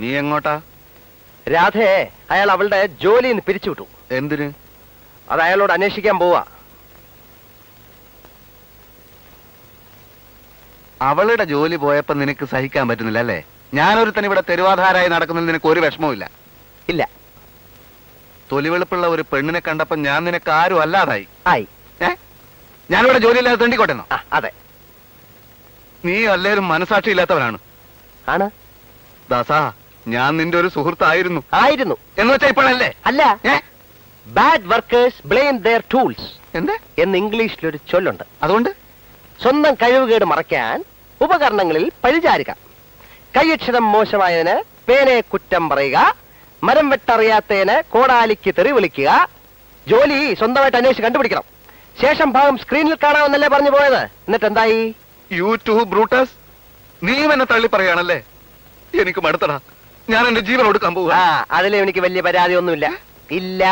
നീ എങ്ങോട്ടാ? രാധയെ അയാൾ അവളുടെ ജോലിയിൽ നിന്ന് പിരിച്ചുവിട്ടു. എന്തിന്? അത് അയാളോട് അന്വേഷിക്കാൻ പോവാ. അവളുടെ ജോലി പോയപ്പോ നിനക്ക് സഹിക്കാൻ പറ്റുന്നില്ല അല്ലേ? ഞാനൊരുത്തൻ ഇവിടെ തെരുവാധാരായി നടക്കുന്നതിൽ നിനക്ക് ഒരു വിഷമവും ഇല്ല. തൊലിവെളുപ്പുള്ള ഒരു പെണ്ണിനെ കണ്ടപ്പോ ഞാൻ നിനക്ക് ആരും അല്ലാതായി. ആയി. ഞാനിവിടെ ജോലി ഇല്ലാതെ ആ അതെ. നീ അല്ലേലും മനസാക്ഷി ഇല്ലാത്തവനാണ് ആണ്. ദാസാ ഞാൻ നിന്റെ ഒരു സുഹൃത്തായിരുന്നു. ആയിരുന്നു. എന്ന് വെച്ചാ ഇപ്പോഴല്ലേ? അല്ല. Bad workers blame their tools എന്ത്? എന്ന് ഇംഗ്ലീഷിലൊരു ചൊല്ലുണ്ട്. അതുകൊണ്ട്? സ്വന്തം കഴിവുകേട് മറയ്ക്കാൻ ഉപകരണങ്ങളിൽ പഴിചാരുക. കൈയക്ഷരം മോശമായതിന് പേനയെ കുറ്റം പറയുക. മരം വെട്ടറിയാത്തതിന് കോടാലിക്ക് തെറി വിളിക്കുക. ജോലി സ്വന്തമായിട്ട് അന്വേഷിച്ച് കണ്ടുപിടിക്കണം. ശേഷം ഭാഗം സ്ക്രീനിൽ കാണാമെന്നല്ലേ പറഞ്ഞു പോയത്? എന്നിട്ട് എന്തായി യൂട്യൂബ് ബ്രൂട്ടസ് നീ എന്നെ തള്ളി പറയാണല്ലേ എനിക്ക് മടുത്തടാ. ഞാൻ എന്റെ ജീവൻ കൊടുക്കാൻ പോവുക ആ അതിലും എനിക്ക് വലിയ പരാതി ഒന്നുമില്ല ഇല്ല.